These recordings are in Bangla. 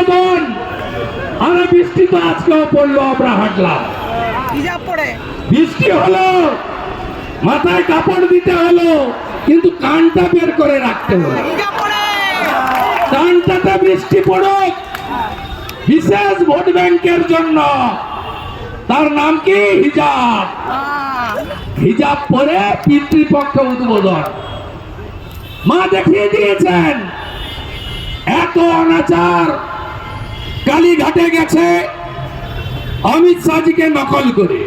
অনুমোদন আরে বৃষ্টি তো আজকেও পড়ল, আমরা হাঁটলাম। বৃষ্টি হলো, মাথায় কাপড় দিতে হলো, কিন্তু কানটা বের করে রাখতে হলো। কানটাতে বৃষ্টি পড়ুক, বিশেষ ভোট ব্যাংকের জন্য। তার নাম কি? হিজাব। হিজাব পরে পিতৃপক্ষ উদ্বোধন। মা দেখিয়ে দিয়েছেন, এত অনাচার কালীঘাটে গেছে। অমিত শাহজিকে নকল করে।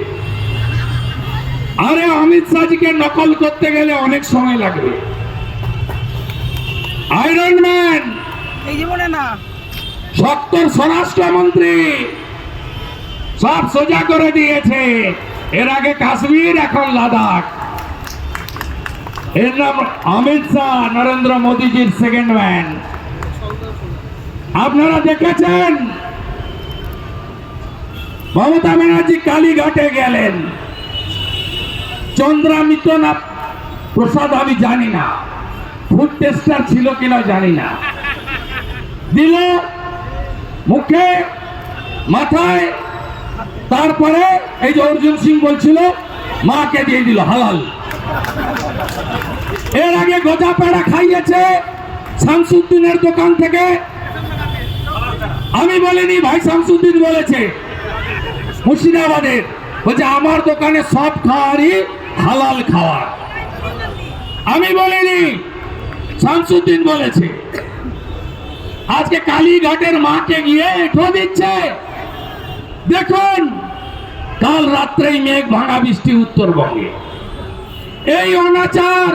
আরে অমিত শাহজিকে নকল করতে গেলে অনেক সময় লাগবে। আয়রন ম্যান এই জীবনে না। সত্তর স্বরাষ্ট্রমন্ত্রী সব সোজা করে দিয়েছে। এর আগে কাশ্মীর এখন লাদাখ। এর নাম অমিত শাহ নরেন্দ্র মোদীজির সেকেন্ড ম্যান আপনারা দেখেছেন? মমতা ব্যানার্জি কালীঘাটে গেলেন। চন্দ্রামিত না প্রসাদ আমি জানি না। ফুড টেস্টার ছিল কিনা জানি না। দিল মুখে, মাথায়, তারপরে এই যে অর্জুন সিং বলছিল, মাকে দিয়ে দিল হালাল। এর আগে গজা পেড়া খাইয়েছে শামসুদ্দিনের দোকান থেকে আমি বলিনি, ভাই শামসুদ্দিন বলেছে। মুর্শিদাবাদের বলছে, আমার দোকানে সব খাওয়ারই হালাল খাওয়া আমি বলিনি, শামসুদ্দিন বলেছে। আজকে কালীঘাটের মাকে গিয়ে এঠো দিচ্ছে। দেখুন, কাল রাত্রেই মেঘ ভাঙা বৃষ্টি উত্তরবঙ্গে। এই অনাচার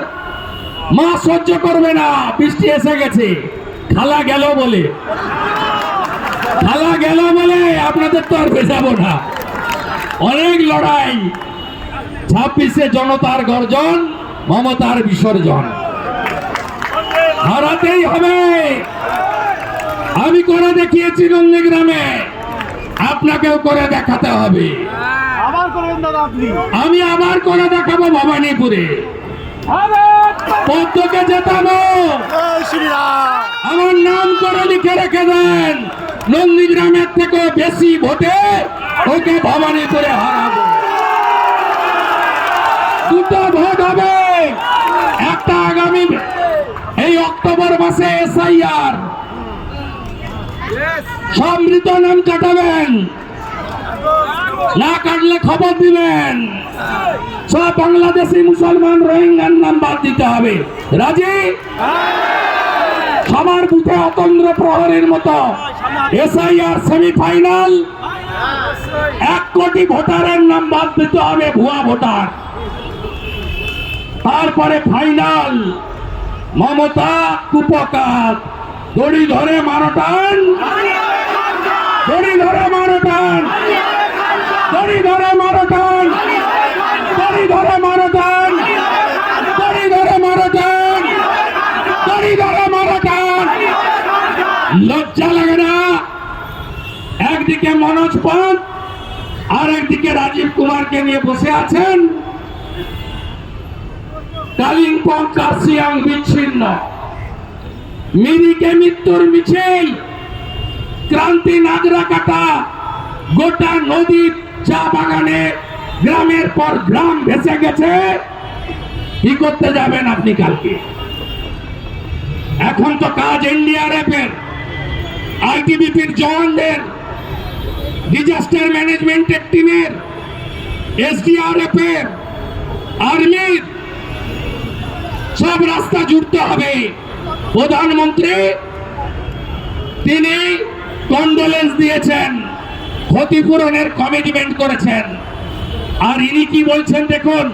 মা সহ্য করবে না, বৃষ্টি এসে গেছে, খালা গেল বলে। খালা গেল বলে আপনাদের তো আর ভেজাবো না। অনেক লড়াই ছাব্বিশে জনতার গর্জন মমতার বিসর্জন। হারাতেই হবে। আমি করে দেখিয়েছি নন্দীগ্রামে আপনাকেও করে দেখাতে হবে। আমি আবার করে দেখাবো ভবানীপুরে। পদ্মকে জেতাবো। আমার নাম করে লিখে রেখে দেন। নন্দীগ্রামের থেকে বেশি ভোটে ওকে ভবানীপুরে হারাবো। দুটো ভোট হবে। একটা আগামী এই অক্টোবর মাসে এসআইআর। সব মৃত নাম কাটাবেন। না কাটলে খবর দিবেন। সব বাংলাদেশি মুসলমান রোহিঙ্গার নাম বাদ দিতে হবে। রাজি? সবার বুথে অতন্দ্র প্রহরের মতো। এসআইআর সেমিফাইনাল এক কোটি ভোটারের নাম বাদ দিতে হবে ভুয়া ভোটার। তারপরে ফাইনাল মমতা কুপকাত দড়ি ধরে মারটান। দড়ি ধরে মারটান। দড়ি ধরে মারটান দড়ি ধরে মারটান দড়ি ধরে মারটান দড়ি ধরে মারটান লজ্জা লাগে না একদিকে মনোজ পন্থ আর একদিকে রাজীব কুমারকে নিয়ে বসে আছেন কালিম্পং বিচ্ছিন্ন। মিরিকে মৃত্যুর মিছিল, ক্রান্তি নাগরা কাটা, গোটা চা বাগানে, গ্রামের পর গ্রাম ভেসে গেছে। কি করতে যাবেন আপনি কালকে? এখন তো কাজ এনডিআরএফ এর আইটিবিপির জওয়ানদের ডিজাস্টার ম্যানেজমেন্টের টিমের এসডিআরএফ এর আর্মির সব রাস্তা জুড়তে হবে। প্রধানমন্ত্রী, তিনি কন্ডোলেন্স দিয়েছেন, ক্ষতিপূরণের কমিটমেন্ট করেছেন। আর ইনি কি বলছেন দেখুন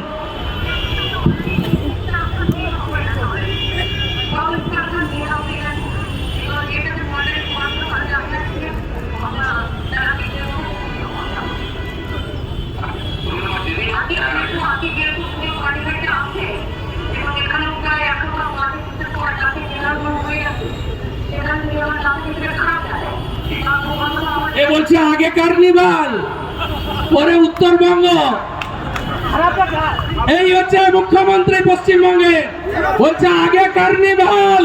বলছে আগে কার্নিভাল পরে উত্তরবঙ্গ। এই হচ্ছে মুখ্যমন্ত্রী পশ্চিমবঙ্গে। বলছে আগে কার্নিভাল।